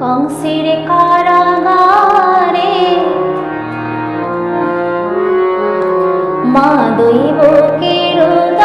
কংসের কারাগারে। মা দৈবকের রোল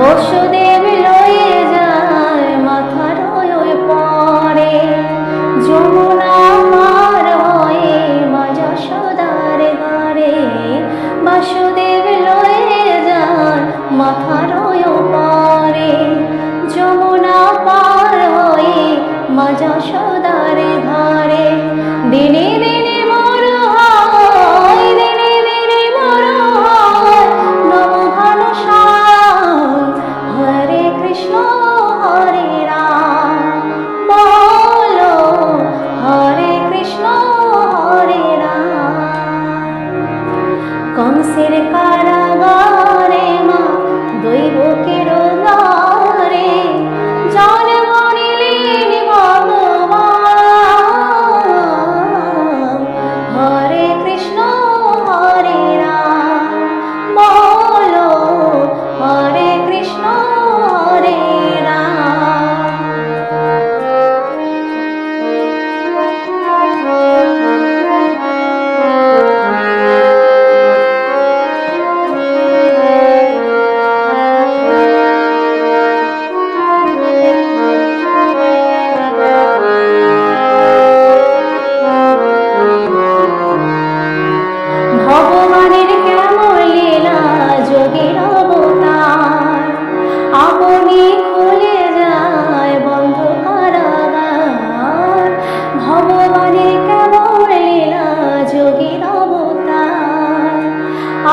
বসুদেব লয়ে যায় মাথার ওই পরে। যমুনা পার হয়ে মাজা সদার ঘরে বাসুদেব লয়ে যায় মাথার ওই পরে। যমুনা পার হয়ে মাজা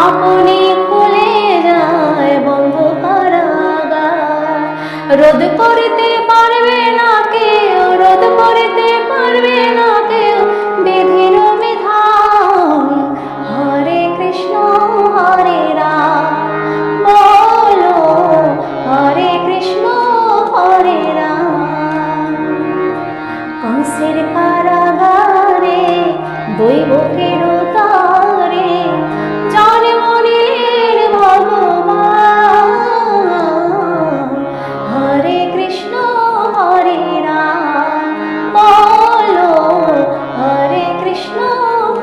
আপনি খুলে যায় বন্ধ রোদ করতে পারবে না কেউ, রোদ করতে পারবে না কেউ, বিধির বিধান। হরে কৃষ্ণ, হরে রাম, বলো হরে কৃষ্ণ, হরে রাম। কংসের কারাগারে দৈবকের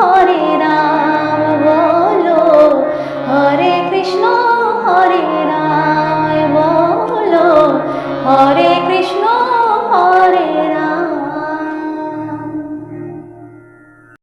হরে রাম বলো হরে কৃষ্ণ হরে রাম বলো হরে কৃষ্ণ